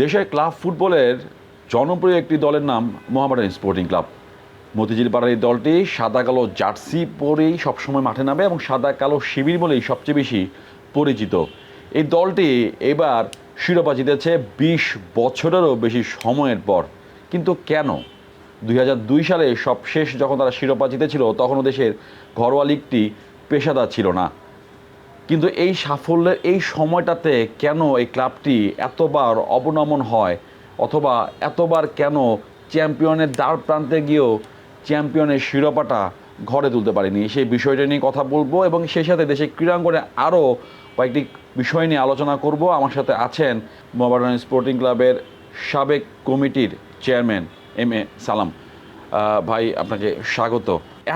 দেশের ক্লাব ফুটবলের জনপ্রিয় একটি দলের নাম মোহামেডান স্পোর্টিং ক্লাব। মতিঝিল পাড়ার এই দলটি সাদা কালো জার্সি পরেই সবসময় মাঠে নামে এবং সাদা কালো শিবির বলেই সবচেয়ে বেশি পরিচিত। এই দলটি এবার শিরোপা জিতেছে বিশ বছরেরও বেশি সময়ের পর। কিন্তু কেন? দুই হাজার দুই সালে সবশেষ যখন তারা শিরোপা জিতেছিল, তখনও দেশের ঘরোয়া লিগটি পেশাদার ছিল না। কিন্তু এই সাফল্যের এই সময়টাতে কেন এই ক্লাবটি এতবার অবনমন হয়? অথবা এতবার কেন চ্যাম্পিয়নের দ্বার প্রান্তে গিয়েও চ্যাম্পিয়নের শিরোপাটা ঘরে তুলতে পারেনি? সেই বিষয়টা নিয়ে কথা বলব এবং সেই সাথে দেশের ক্রীড়াঙ্গনে আরও কয়েকটি বিষয় নিয়ে আলোচনা করব। আমার সাথে আছেন মোহামেডান স্পোর্টিং ক্লাবের সাবেক কমিটির চেয়ারম্যান এম এ সালাম। ভাই, আপনাকে স্বাগত।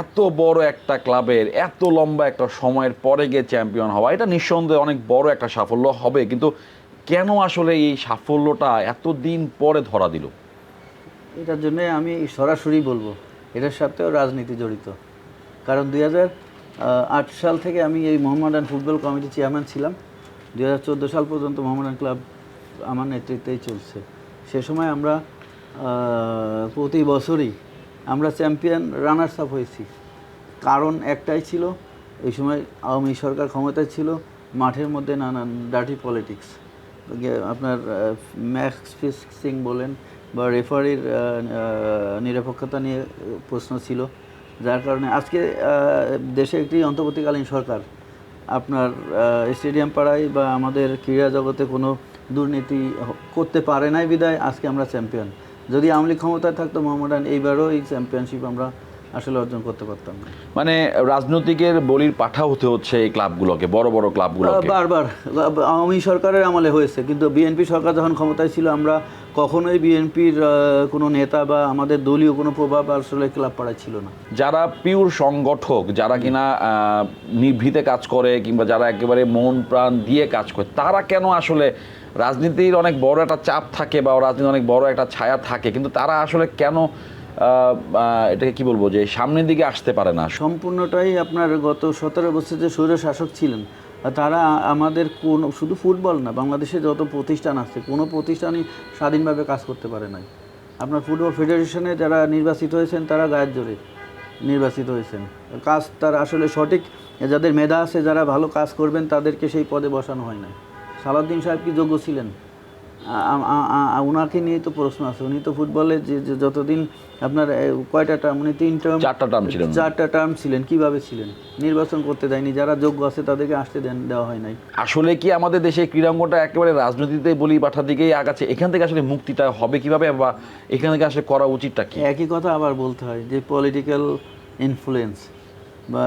এত বড় একটা ক্লাবের, এত লম্বা একটা সময়ের পরে গিয়ে চ্যাম্পিয়ন হওয়া, এটা নিঃসন্দেহে অনেক বড় একটা সাফল্য হবে। কিন্তু কেন আসলে এই সাফল্যটা এত দিন পরে ধরা দিল? এটার জন্য আমি সরাসরি বলব, এটার সাথেও রাজনীতি জড়িত। কারণ দুই আট সাল থেকে আমি এই মোহাম্মদান ফুটবল কমিটির চেয়ারম্যান ছিলাম। দুই হাজার চোদ্দ সাল পর্যন্ত মোহাম্মদান ক্লাব আমার নেতৃত্বেই চলছে। সে সময় আমরা প্রতি বছরই আমরা চ্যাম্পিয়ন রানার্স আপ হয়েছি। কারণ একটাই ছিল, এই সময় আওয়ামী সরকার ক্ষমতায় ছিল, মাঠের মধ্যে নানান ডার্টি পলিটিক্স আপনার ম্যাক্স ফিক্সিং বলেন বা রেফারির নিরপেক্ষতা নিয়ে প্রশ্ন ছিল, যার কারণে আজকে দেশে একটি অন্তর্বর্তীকালীন সরকার, আপনার স্টেডিয়াম পাড়ায় বা আমাদের ক্রীড়া জগতে কোনো দুর্নীতি করতে পারে নাই বিদায় আজকে আমরা চ্যাম্পিয়ন। যদি আওয়ামী ক্ষমতায় থাকতো মোহাম্মদান এইবারও এই চ্যাম্পিয়নশিপ আমরা আসলে অর্জন করতে পারতাম না। মানে রাজনৈতিকের বলির পাঠা হতে হচ্ছে এই ক্লাবগুলোকে বড় বড় ক্লাবগুলোকে। বারবার। আওয়ামী সরকারের আমলে হয়েছে কিন্তু বিএনপি সরকার যখন ক্ষমতায় ছিল আমরা কখনোই বিএনপির কোনো নেতা বা আমাদের দলীয় কোনো প্রভাব আসলে ক্লাব পাড়ায় ছিল না। যারা পিওর সংগঠক যারা কিনা নিভৃতে কাজ করে কিংবা যারা একেবারে মন প্রাণ দিয়ে কাজ করে তারা কেন আসলে রাজনীতির অনেক বড় একটা চাপ থাকে বা রাজনীতির অনেক বড় একটা ছায়া থাকে, কিন্তু তারা আসলে কেন এটাকে কি বলব যে সামনের দিকে আসতে পারে না? সম্পূর্ণটাই আপনার গত সতেরো বছর যে স্বৈর শাসক ছিলেন, তারা আমাদের কোন, শুধু ফুটবল না, বাংলাদেশে যত প্রতিষ্ঠান আছে, কোনো প্রতিষ্ঠানই স্বাধীনভাবে কাজ করতে পারে নাই। আপনার ফুটবল ফেডারেশনে যারা নির্বাচিত হয়েছেন, তারা গায়ের জোরে নির্বাচিত হয়েছেন। কাজ তার আসলে সঠিক, যাদের মেধা আছে, যারা ভালো কাজ করবেন, তাদেরকে সেই পদে বসানো হয় না সালাউদ্দিন সাহেব কি যোগ্য ছিলেন? ওনাকে নিয়ে তো প্রশ্ন আছে। উনি তো ফুটবলে যে যে যতদিন আপনার কয়টা টার্ম উনি তিন টার্ম চারটা টার্ম ছিলেন চারটা টার্ম ছিলেন। কীভাবে ছিলেন? নির্বাচন করতে দেয়নি। যারা যোগ্য আছে তাদেরকে আসতে দেন দেওয়া হয় নাই। আসলে কি আমাদের দেশে ক্রীড়াঙ্গনটা একেবারে রাজনীতিতে বলি পাঠার দিকেই আগাচ্ছে? এখান থেকে আসলে মুক্তিটা হবে কীভাবে বা এখান থেকে আসলে করা উচিতটা কি? একই কথা আবার বলতে হয় যে পলিটিক্যাল ইনফ্লুয়েন্স বা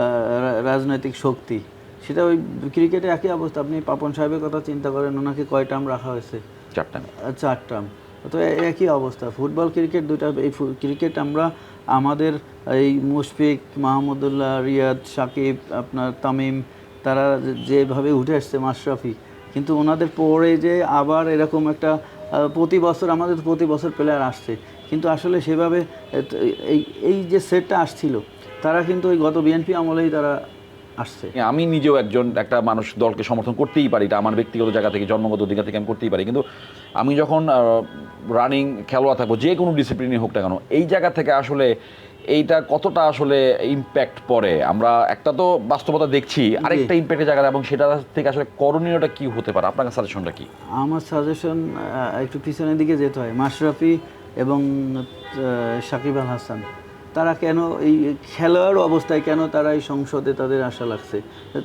রাজনৈতিক শক্তি সেটা ওই ক্রিকেটে একই অবস্থা। আপনি পাপন সাহেবের কথা চিন্তা করেন ওনাকে কয় টার্ম রাখা হয়েছে? চারটা আহ, চার টার্ম। তো একই অবস্থা। ফুটবল ক্রিকেট দুটা এই ক্রিকেট আমরা আমাদের এই মুশফিক মাহমুদুল্লাহ রিয়াদ সাকিব আপনার তামিম তারা যেভাবে উঠে আসছে মাশরাফি কিন্তু ওনাদের পরে যে আবার এরকম একটা প্রতি বছর আমাদের প্রতি বছর প্লেয়ার আসছে। কিন্তু আসলে সেভাবে এই এই যে সেটটা আসছিল তারা কিন্তু ওই গত বিএনপি আমলেই তারা আসছে। আমি নিজেও একজন একটা মানুষ দলকে সমর্থন করতেই পারি এটা আমার ব্যক্তিগত জায়গা থেকে জন্মগত অধিকার থেকে আমি করতেই পারি। কিন্তু আমি যখন রানিং খেলোয়াড় থাকব যে কোনো ডিসিপ্লিনই হোক না কেন এই জায়গা থেকে আসলে এইটা কতটা আসলে ইম্প্যাক্ট পড়ে? আমরা একটা তো বাস্তবতা দেখছি আরেকটা ইম্প্যাক্টের জায়গা এবং সেটা থেকে আসলে করণীয়টা কি হতে পারে? আপনার সাজেশনটা কি? আমার সাজেশন একটু পিছনের দিকে যেতে হয়। মাশরাফি এবং সাকিব আল হাসান। তারা কেন এই খেলোয়াড় অবস্থায় কেন তারা এই সংসদে তাদের আশা লাগছে?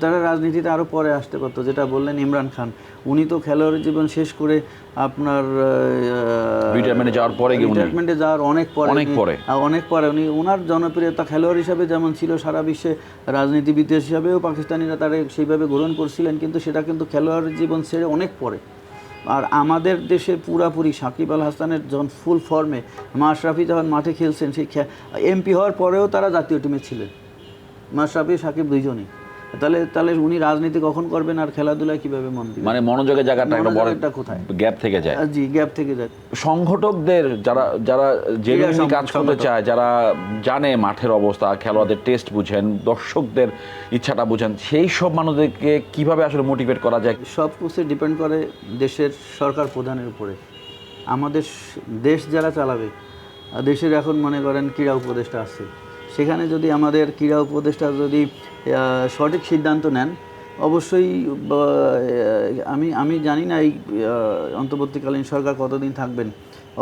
তারা রাজনীতিতে আরও পরে আসতে পারতো যেটা বললেন ইমরান খান। উনি তো খেলোয়াড়ের জীবন শেষ করে আপনার Retirement-এ যাওয়ার পরে রিটায়ারমেন্টে যাওয়ার অনেক পরে অনেক পরে। অনেক পরে। উনি ওনার জনপ্রিয়তা খেলোয়াড় হিসাবে যেমন ছিল সারা বিশ্বে রাজনীতিবিদ হিসাবেও পাকিস্তানিরা তারা সেইভাবে গ্রহণ করছিলেন কিন্তু সেটা কিন্তু খেলোয়াড়ের জীবন ছেড়ে অনেক পরে। আর আমাদের দেশে পুরাপুরি সাকিব আল হাসানের যখন ফুল ফর্মে মাশরাফি যখন মাঠে খেলছেন, সেই এমপি হওয়ার পরেও তারা জাতীয় টিমে ছিলেন। মাশরাফি সাকিব দুইজনই। তাহলে তাহলে উনি রাজনীতি কখন করবেন আর খেলাধুলায় কীভাবে মন দিবেন? মানে মনোযোগের জায়গাটা একটা বড় মনোযোগটা কোথায়? গ্যাপ থেকে যায়। জি গ্যাপ থেকে যায়। সংগঠকদের যারা যারা জেনুইনলি কাজ করতে চায় যারা জানে মাঠের অবস্থা খেলোয়াড়দের টেস্ট বুঝেন দর্শকদের ইচ্ছাটা বুঝেন সেই সব মানুষদেরকে কীভাবে আসলে মোটিভেট করা যায়? সব কিছু ডিপেন্ড করে দেশের সরকার প্রধানের উপরে। আমাদের দেশ যারা চালাবে দেশের এখন মনে করেন ক্রীড়া উপদেষ্টা আছে সেখানে যদি আমাদের ক্রীড়া উপদেষ্টা যদি সঠিক সিদ্ধান্ত নেন, অবশ্যই আমি আমি জানি না এই অন্তর্বর্তীকালীন সরকার কতদিন থাকবেন।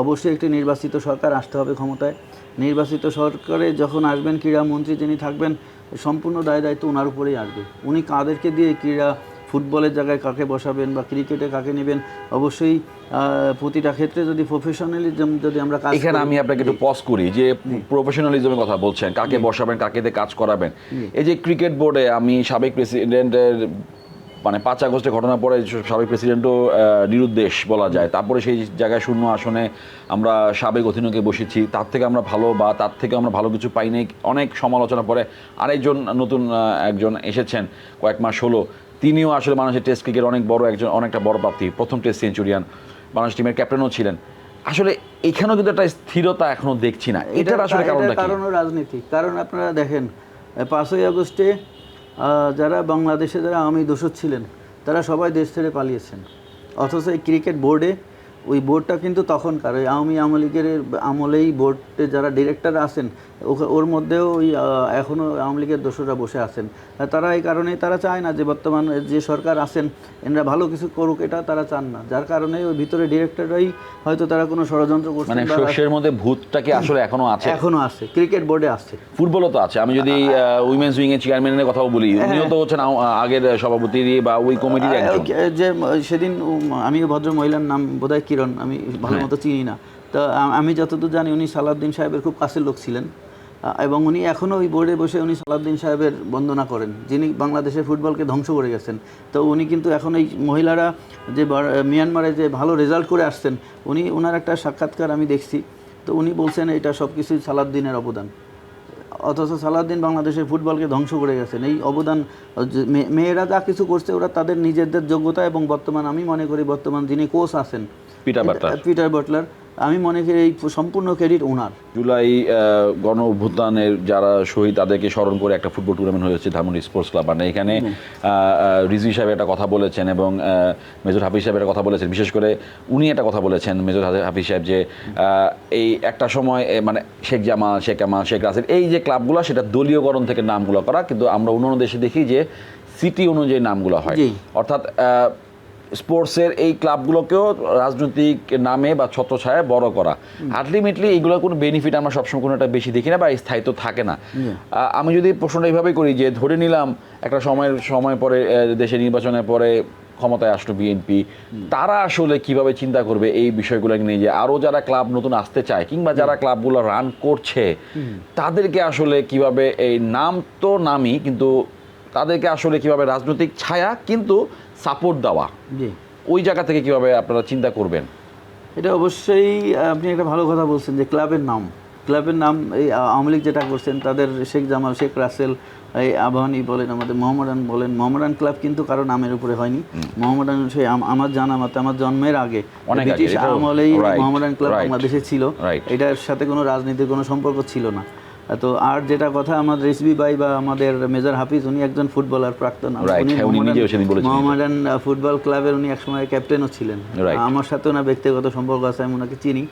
অবশ্যই একটি নির্বাচিত সরকার আসতে হবে ক্ষমতায়। নির্বাচিত সরকারে যখন আসবেন ক্রীড়ামন্ত্রী যিনি থাকবেন, সম্পূর্ণ দায় দায়িত্ব ওনার উপরেই আসবে। উনি কাদেরকে দিয়ে ক্রীড়া ফুটবলের জায়গায় কাকে বসাবেন বা ক্রিকেটে কাকে নেবেন অবশ্যই প্রতিটা ক্ষেত্রে যদি প্রফেশনালিজম যদি আমরা কাজ এখানে আমি আপনাকে একটু পজ করি যে প্রফেশনালিজমের কথা বলছেন কাকে বসাবেন কাকে কাজ করাবেন। এই যে ক্রিকেট বোর্ডে আমি সাবেক প্রেসিডেন্টের মানে পাঁচ আগস্টের ঘটনার পরে সাবেক প্রেসিডেন্টও নিরুদ্দেশ বলা যায়। তারপরে সেই জায়গায় শূন্য আসনে আমরা সাবেক অধীনকে বসেছি। তার থেকে আমরা ভালো বা তার থেকে আমরা ভালো কিছু পাই নাই। অনেক সমালোচনা পরে আরেকজন নতুন একজন এসেছেন কয়েক মাস হলো। তিনিও আসলে মানুষের টেস্ট ক্রিকেট অনেক বড় একজন অনেকটা বড় প্রাপ্তি প্রথম টেস্ট সেঞ্চুরিয়ান বাংলাদেশ টিমের ক্যাপ্টেনও ছিলেন। আসলে এখানেও কিন্তু একটা স্থিরতা এখনও দেখছি না। এটার আসলে কারণটা কারণ রাজনীতি কারণ আপনারা দেখেন পাঁচই আগস্টে যারা বাংলাদেশে যারা আমি দোষর ছিলেন তারা সবাই দেশ ছেড়ে পালিয়েছেন। অথচ এই ক্রিকেট বোর্ডে ওই বোর্ডটা কিন্তু তখনকার ওই আওয়ামী আওয়ামী লীগের আমলেই বোর্ডে যারা ডিরেক্টর আছেন ওর মধ্যেও ওই এখনও আওয়ামী লীগের দোষরা বসে আছেন। তারা এই কারণেই তারা চায় না যে বর্তমান যে সরকার আছেন এনারা ভালো কিছু করুক এটা তারা চান না। যার কারণে ওই ভিতরে ডিরেক্টররাই হয়তো তারা কোনো ষড়যন্ত্র করছে মানে শস্যের মধ্যে ভূতটা কি আসলে এখনও আছে? এখনও আছে ক্রিকেট বোর্ডে আছে। ফুটবলও তো আছে। আমি যদি উইমেন্স উইং এর চেয়ারম্যানের কথাও বলি উনিও তো হচ্ছেন আগের সভাপতি বা ওই কমিটির একজন। যে সেদিন আমি ভদ্র মহিলার নাম বোধহয় কিরণ আমি ভালো হ্যাঁ। মতো চিনি না। তো আমি যতদূর জানি উনি সালাউদ্দিন সাহেবের খুব কাছের লোক ছিলেন। এবং উনি এখনও ওই বোর্ডে বসে উনি সালাউদ্দিন সাহেবের বন্দনা করেন যিনি বাংলাদেশের ফুটবলকে ধ্বংস করে গেছেন। তো উনি কিন্তু এখন এই মহিলারা যে মিয়ানমারে যে ভালো রেজাল্ট করে আসছেন উনি ওনার একটা সাক্ষাৎকার আমি দেখছি। তো উনি বলছেন এটা সব কিছুই সালাউদ্দিনের অবদান। অথচ সালাউদ্দিন বাংলাদেশের ফুটবলকে ধ্বংস করে গেছেন এই অবদান মেয়েরা যা কিছু করছে ওরা তাদের নিজেদের যোগ্যতা এবং বর্তমান আমি মনে করি বর্তমান যিনি কোচ আছেন পিটার বাটলার। আমি মনে করি এই সম্পূর্ণ ক্রেডিট ওনার জুলাই গণ অভ্যুত্থানের যারা শহীদ তাদেরকে স্মরণ করে একটা ফুটবল টুর্নামেন্ট হয়েছে ধানমন্ডি স্পোর্টস ক্লাব মানে এখানে রিজভি সাহেব একটা কথা বলেছেন এবং মেজর হাফিজ সাহেব একটা কথা বলেছেন। বিশেষ করে উনি একটা কথা বলেছেন মেজর হাফি- হাফিজ সাহেব যে এই একটা সময় মানে শেখ জামা শেখ কামাল শেখ রাসেল এই যে ক্লাবগুলো সেটা দলীয়করণ থেকে নামগুলো করা কিন্তু আমরা অন্য দেশে দেখি যে সিটি অনুযায়ী নামগুলো হয়। অর্থাৎ স্পোর্টসের এই ক্লাবগুলোকেও রাজনৈতিক নামে বা ছত্রছায়ায় বড় করা। আলটিমেটলি এইগুলোর কোনো বেনিফিট আমরা সবসময় কোনো একটা বেশি দেখি না বা স্থায়িত্ব থাকে না। আমি যদি প্রশ্নটা এইভাবেই করি যে ধরে নিলাম একটা সময়ের সময় পরে দেশে নির্বাচনের পরে ক্ষমতায় আসলো বিএনপি তারা আসলে কীভাবে চিন্তা করবে এই বিষয়গুলো নিয়ে যে আরও যারা ক্লাব নতুন আসতে চায় কিংবা যারা ক্লাবগুলো রান করছে তাদেরকে আসলে কীভাবে এই নাম তো নামই কিন্তু তাদেরকে আসলে কীভাবে রাজনৈতিক ছায়া কিন্তু সাপোর্ট দেওয়া। জি। ওই জায়গা থেকে কীভাবে আপনারা চিন্তা করবেন? এটা অবশ্যই আপনি একটা ভালো কথা বলছেন যে ক্লাবের নাম। ক্লাবের নাম এই আওয়ামী লীগ যেটা করছেন তাদের শেখ জামাল শেখ রাসেল এই আবাহনী বলেন আমাদের মোহামেডান বলেন মোহামেডান ক্লাব কিন্তু কারও নামের উপরে হয়নি। মোহামেডান সেই আম- আমার জানা মতে আমার জন্মের আগে ব্রিটিশ আমলেই মোহামেডান ক্লাব বাংলাদেশে ছিল। এটার সাথে কোনো রাজনীতির কোনো সম্পর্ক ছিল না। তো আর যেটা কথা আমাদের রেসবি ভাই বা আমাদের মেজর হাফিজ উনি একজন ফুটবলার প্রাক্তন। হ্যাঁ, উনি মোহামেডান- ফুটবল ক্লাবের উনি একসময় ক্যাপ্টেনও ছিলেন। আমার সাথে ওনার ব্যক্তিগত সম্পর্ক আছে আমি ওনাকে চিনি।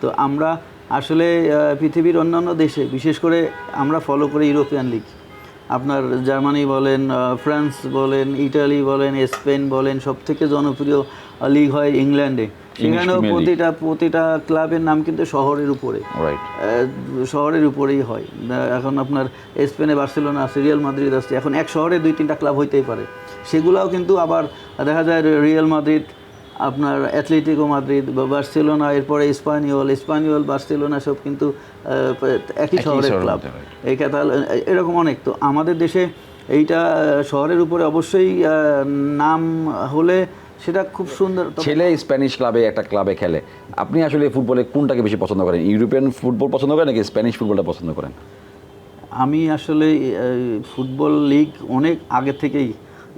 তো আমরা আসলে পৃথিবীর অন্যান্য দেশে বিশেষ করে আমরা ফলো করি ইউরোপিয়ান লিগ আপনার জার্মানি বলেন ফ্রান্স বলেন ইটালি বলেন স্পেন বলেন সব থেকে জনপ্রিয় লিগ হয় ইংল্যান্ডে। সেখানেও প্রতিটা প্রতিটা ক্লাবের নাম কিন্তু শহরের উপরে। শহরের উপরেই হয়। এখন আপনার স্পেনে বার্সেলোনা আছে রিয়াল মাদ্রিদ আছে। এখন এক শহরে দুই তিনটা ক্লাব হইতেই পারে। সেগুলাও কিন্তু আবার দেখা যায় রিয়াল মাদ্রিদ আপনার অ্যাথলেটিকো মাদ্রিদ বা বার্সেলোনা এরপরে স্পানিওল স্পানিওল বার্সেলোনা সব কিন্তু একই শহরের ক্লাব। এই এরকম অনেক। তো আমাদের দেশে এইটা শহরের উপরে অবশ্যই নাম হলে সেটা খুব সুন্দর ছেলে স্প্যানিশ ক্লাবে একটা ক্লাবে খেলে। আপনি আসলে ফুটবলে কোনটাকে বেশি পছন্দ করেন? ইউরোপিয়ান ফুটবল পছন্দ করেন নাকি স্প্যানিশ ফুটবলটা পছন্দ করেন? আমি আসলে ফুটবল লিগ অনেক আগে থেকেই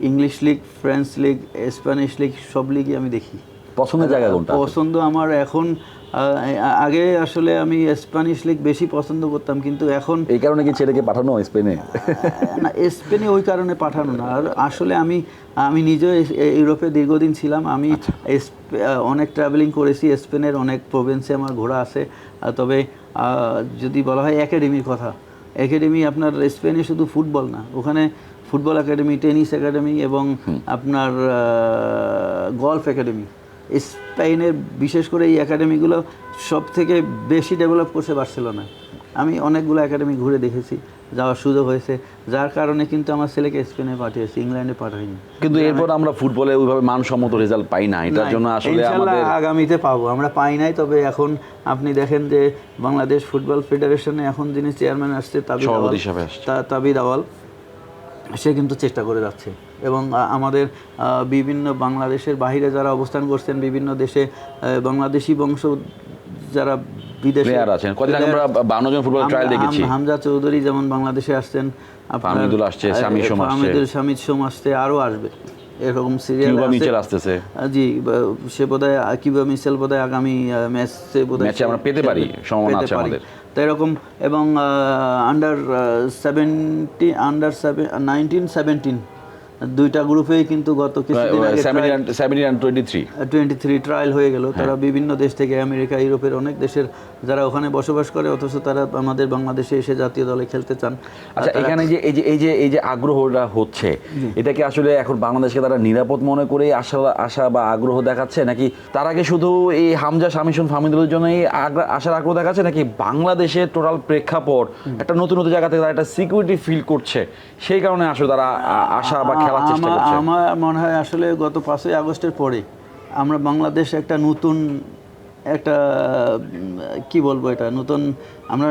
English league French league Spanish league সব লিগই আমি দেখি। পছন্দের জায়গা কোনটা? পছন্দ আমার এখন আগে আসলে আমি স্প্যানিশ লিগ বেশি পছন্দ করতাম কিন্তু এখন এই কারণে কি ছেলেকে পাঠানো স্পেনে? না স্পেনে ওই কারণে পাঠানো না। আর আসলে আমি আমি এ- ইউরোপে দীর্ঘদিন ছিলাম। আমি অনেক ট্রাভেলিং করেছি। স্পেনের অনেক প্রভিন্সে আমার ঘোরা আছে। তবে যদি বলা হয় একাডেমির কথা। একাডেমি আপনার স্পেনে শুধু ফুটবল না। ওখানে ফুটবল একাডেমি টেনিস একাডেমি এবং আপনার গলফ একাডেমি স্পেনের বিশেষ করে এই একাডেমিগুলো সব থেকে বেশি ডেভেলপ করছে বার্সেলোনায় আমি অনেকগুলো একাডেমি ঘুরে দেখেছি যাওয়ার সুযোগ হয়েছে যার কারণে কিন্তু আমার ছেলেকে স্পেনে পাঠিয়েছি ইংল্যান্ডে পাঠাইনি। কিন্তু এরপর আমরা ফুটবলে ওইভাবে মানসম্মত রেজাল্ট পাই না এটার জন্য আসলে আমাদের আগামীতে পাবো আমরা পাই নাই তবে এখন আপনি দেখেন যে বাংলাদেশ ফুটবল ফেডারেশনে এখন যিনি চেয়ারম্যান আসছে তাবিদ আওয়াল। তাবিদ আওয়াল। সে কিন্তু চেষ্টা করে যাচ্ছে এবং আমাদের বিভিন্ন বাংলাদেশের বাইরে যারা অবস্থান করছেন বিভিন্ন দেশে বাংলাদেশি বংশ যারা বিদেশে আছেন কদিন আগে আমরা বান্ন জন ফুটবল ট্রায়াল দেখেছি হামজা চৌধুরী যেমন বাংলাদেশে আসছেন আসছে, সোম আসছে। সোম আসছে আরও আসবে এরকম সিরিয়াল কিউবা মিচেল আসতেছে জি সে বোধহয় কিউবা মিসেল বোধহয় আগামী ম্যাচে বোধহয় ম্যাচে আমরা পেতে পারি। সম্ভাবনা আছে আমাদের। তো এরকম এবং under seventy under seven nineteen seventeen দুইটা গ্রুপেই কিন্তু গত কিছুদিন আগে ট্রায়াল হয়ে গেল। হ্যাঁ। তারা বিভিন্ন দেশ থেকে আমেরিকা ইউরোপের অনেক দেশের যারা ওখানে বসবাস করে অথচ তারা আমাদের বাংলাদেশে এসে জাতীয় দলে খেলতে চান। আচ্ছা এখানে যে এই যে এই যে এই যে আগ্রহটা হচ্ছে এটা কি আসলে এখন বাংলাদেশকে তারা নিরাপদ মনে করে আশা আশা বা আগ্রহ দেখাচ্ছে? নাকি তার আগে শুধু এই হামজা শামিসুন ফামিদুলের জন্য এই আশার আগ্রহ দেখাচ্ছে নাকি বাংলাদেশের টোটাল প্রেক্ষাপট একটা নতুন নতুন জায়গা থেকে তারা একটা সিকিউরিটি ফিল করছে? সেই কারণে আসলে তারা আশা বা চেষ্টা করছে। আমার মনে হয় আসলে গত পাঁচই আগস্টের পরে আমরা বাংলাদেশ একটা নতুন একটা কি বলব এটা নতুন আমরা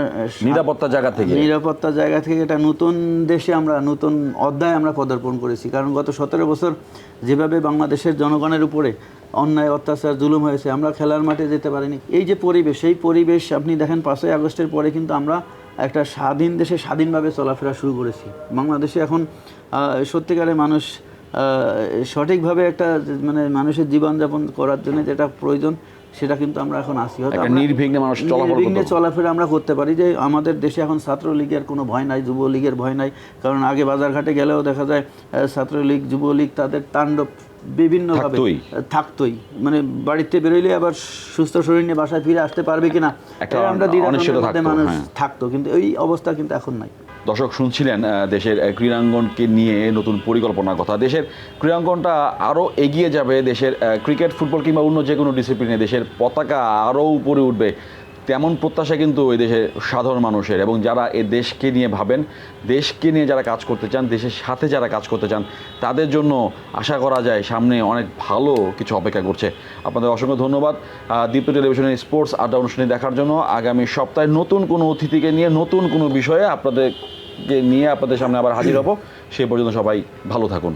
নিরাপত্তার জায়গা থেকে। নিরাপত্তার জায়গা থেকে এটা নতুন দেশে আমরা নতুন অধ্যায় আমরা পদার্পণ করেছি। কারণ গত সতেরো বছর যেভাবে বাংলাদেশের জনগণের উপরে অন্যায় অত্যাচার জুলুম হয়েছে আমরা খেলার মাঠে যেতে পারিনি। এই যে পরিবেশ এই পরিবেশ আপনি দেখেন পাঁচই আগস্টের পরে কিন্তু আমরা একটা স্বাধীন দেশে স্বাধীনভাবে চলাফেরা শুরু করেছি। বাংলাদেশে এখন সত্যিকারে মানুষ সঠিকভাবে একটা মানে মানুষের জীবনযাপন করার জন্য যেটা প্রয়োজন সেটা কিন্তু আমরা এখন আসি হয়তো নির্বিঘ্নে মানুষ নির্বিঘ্নে চলাফেরা আমরা করতে পারি যে আমাদের দেশে এখন ছাত্রলীগের কোনো ভয় নাই যুবলীগের ভয় নাই কারণ আগে বাজারঘাটে গেলেও দেখা যায় ছাত্রলীগ যুবলীগ তাদের তাণ্ডব বিভিন্নভাবে থাকতোই। মানে বাড়িতে বেরোইলে আবার সুস্থ শরীর নিয়ে বাসায় ফিরে আসতে পারবে কিনা আমরা মানুষ হ্যাঁ। থাকতো কিন্তু এই অবস্থা কিন্তু এখন নাই দর্শক শুনছিলেন আহ, দেশের ক্রীড়াঙ্গনকে নিয়ে নতুন পরিকল্পনার কথা দেশের ক্রীড়াঙ্গনটা আরও এগিয়ে যাবে দেশের ক্রিকেট ফুটবল কিংবা অন্য যে কোনো ডিসিপ্লিনে দেশের পতাকা আরও উপরে উঠবে তেমন প্রত্যাশা কিন্তু এই দেশের সাধারণ মানুষের এবং যারা এ দেশকে নিয়ে ভাবেন, দেশকে নিয়ে যারা কাজ করতে চান, দেশের সাথে যারা কাজ করতে চান, তাদের জন্য আশা করা যায় সামনে অনেক ভালো কিছু অপেক্ষা করছে। আপনাদের অসংখ্য ধন্যবাদ দীপ্ত টেলিভিশনের স্পোর্টস আড্ডা অনুষ্ঠানে দেখার জন্য। আগামী সপ্তাহে নতুন কোনো অতিথিকে নিয়ে, নতুন কোনো বিষয়ে আপনাদেরকে নিয়ে আপনাদের সামনে আবার হাজির হব। সেই পর্যন্ত সবাই ভালো থাকুন।